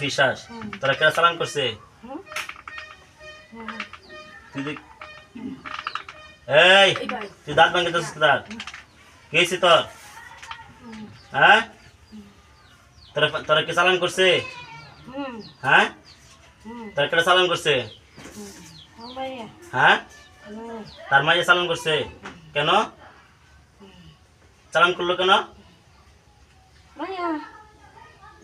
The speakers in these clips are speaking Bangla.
ফিসাস তোরা কেরা চালান করছে? এই তুই দাঁত ভাঙে তো দাঁত কে তোর? হ্যাঁ? তোরা তোরা কে চালান করছে? হ্যাঁ? তোরা কেটা চালান করছে? হ্যাঁ? তার মাঝে চালান করছে? কেন? চালান করল কেন?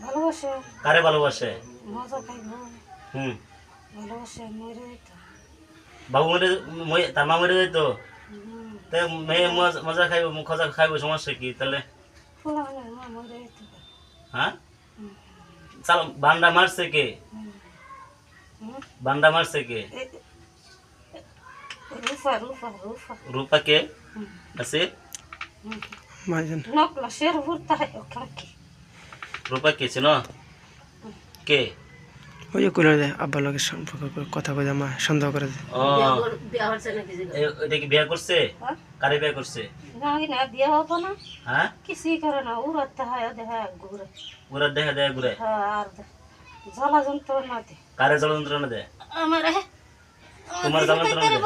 ভালোবাসে? কারে ভালোবাসে? মজা খাইব হুম। ভালোবাসে মরে বাবু মরে মই- তার মা মরে যেত হুম। তো মেয়ে মজা খাইব খজা খাইব সমস্যা কি? তাহলে ফুলা হলে মা মরে তো। হ্যাঁ? চাল বান্ডা মারছে কে? বান্ডা মারছে কে? রূপা রূপা রূপা। রূপা কে? আছে নকলা শের ভুরতা হয় ওখানে রূপা কে ছিল কে? ওই যে কইলো যে আব্বার লগে সম্পর্ক করে কথা কই মা সন্দেহ করে যে। ও। এ- এটা কি বিয়ে করছে? হ্যাঁ। কারে বিয়ে করছে? না না বিয়ে হব না। হ্যাঁ? কিছুই করে না উড়াতে হয় দেখা ঘুরে। ওরা দেখা দেয় ঘুরে। হ্যাঁ আর জ্বালা যন্ত্রণা দে। কারে জল যন্ত্রণা দেয় আমার তোমার জ্বালা যন্ত্রণা দেয়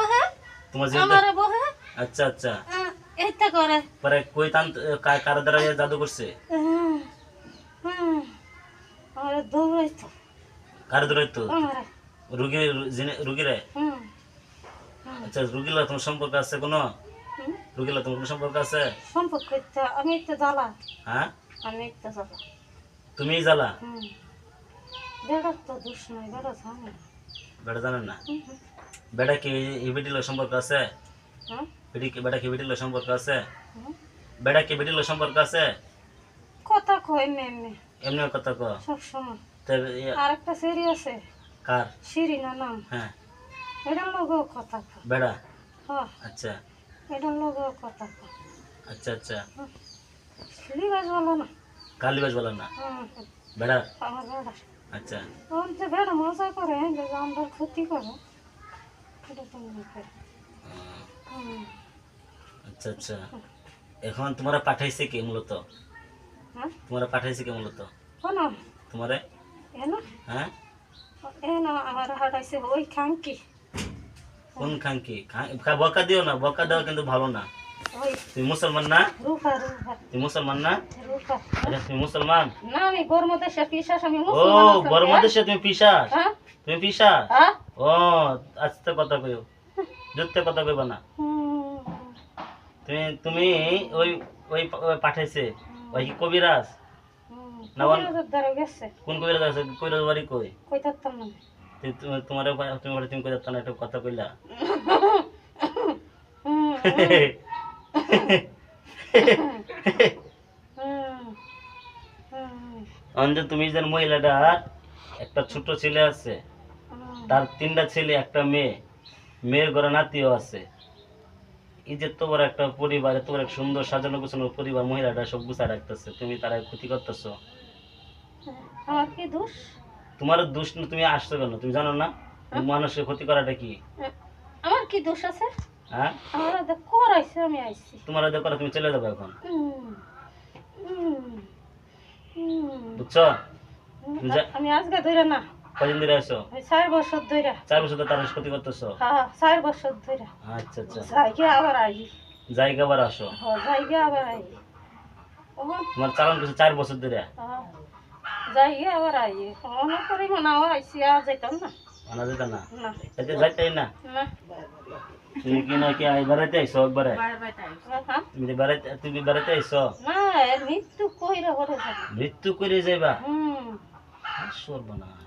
তোমার জীবন আমার বহে। আচ্ছা আচ্ছা। এইটা করে। পরে কই তান কার দ্বারা জাদু করছে? হুম, আমার দৌড়াইতো রুগী রুগীরে হুম হুম, আচ্ছা রুগীলা তোমার সম্পর্ক আছে কোনো। রুগীলা তোমার কোনো সম্পর্ক আছে সম্পর্ক আমি একটা জ্বালা হ্যাঁ আমি একটা জ্বালা তুমিই জ্বালা হুম তো দোষ নাই বেড়া জানে জানেন না কি সম্পর্ক আছে কি বেটা কি বেটির সম্পর্ক আছে কি বেটির সম্পর্ক আছে কথা কয় মেমে এমনি? এমনি কথা ক সব সময় তা এ- আর একটা সেরি আছে? কার? সিঁড়ি না নাম? হ্যাঁ। এটার লগেও কথা কয়। বেড়া? হ্যাঁ। আচ্ছা। এটার লগেও কথা কয়। আচ্ছা আচ্ছা। সিঁড়ি গাছ বলো না। কালীবাজ বলেন না? হুম হুম, বেড়া? আমার বেড়া। আচ্ছা। বেড়া মজা করে যে আমরা ক্ষতি করে এটা তো করে হুম আচ্ছা আচ্ছা। এখন তোমরা পাঠাইছে কি মূলত? হ্যাঁ তোমরা পাঠাইছে কে মূলত? শোন তোমারে? এন হ্যাঁ? এন আমার হারাইছে ওই খাঙ্কি কোন খাঙ্কি বকা দিও না বকা দেওয়া কিন্তু ভালো না। তুমি মুসলমান না? তুমি মুসলমান না? আচ্ছা তুমি মুসলমান? না আমি পিসাস আমি ও মুসলমান আছি, বর্মদেশে তুমি পিসাস হ্যাঁ। তুমি পিসাস হ্যাঁ। ও আস্তে কথা কইও। জুতে কথা কইবা না। তুমি তুমি ওই ওই পাঠাইছে। ওই কবিরাজ? কোন কবিরাজ আছে? কবিরাজ বাড়ি কই? কই থাকতাম না তে- তুমি- তোমার তুমি না একটা কথা কইলা। অন্ধ তুমি যে মহিলাটা একটা ছোট ছেলে আছে তার তিনটা ছেলে একটা মেয়ে। মেয়ের ঘরে নাতিও আছে। এই যে তোমার একটা পরিবার তোমার এক সুন্দর সাজানো গোছানো পরিবার মহিলাটা সব গুছা রাখতেছে। তুমি তারা ক্ষতি করতেছো? আমার কি দোষ? তোমার দোষ না, তুমি আসছো কেন? তুমি জানো না? মানুষের ক্ষতি করাটা কি? আমার কি দোষ আছে? হ্যাঁ? আমার ওদের করাইছে আমি আইছি। তোমার ওদের করে তুমি চলে যাবে এখন। হুম, হুম, হুম, বুঝছ? আমি আজকে ধরে না। কদিন ধরে ওই চার বছর ধরে চার বছর তো তারা ক্ষতি করতেছো? হ্যাঁ চার বছর ধরে আচ্ছা আচ্ছা। জায়গা আবার আই জায়গা আবার আসো? হ্যাঁ জায়গা আবার আই তোমার চালান করছে চার বছর ধরে হ্যাঁ, জায়গা আবার আই করি মনে হয় আইসি আর যাইতাম না। আনা যেত না? না। এতে যাইতাই না? না। তুমি কি না কি আই বেড়াইতে আইসো একবারে? হ্যাঁ। তুমি বেড়াইতে তুমি বেড়াইতে আইসো না মৃত্যু কইরা করে মৃত্যু যাইবা? হুম। সর্বনাশ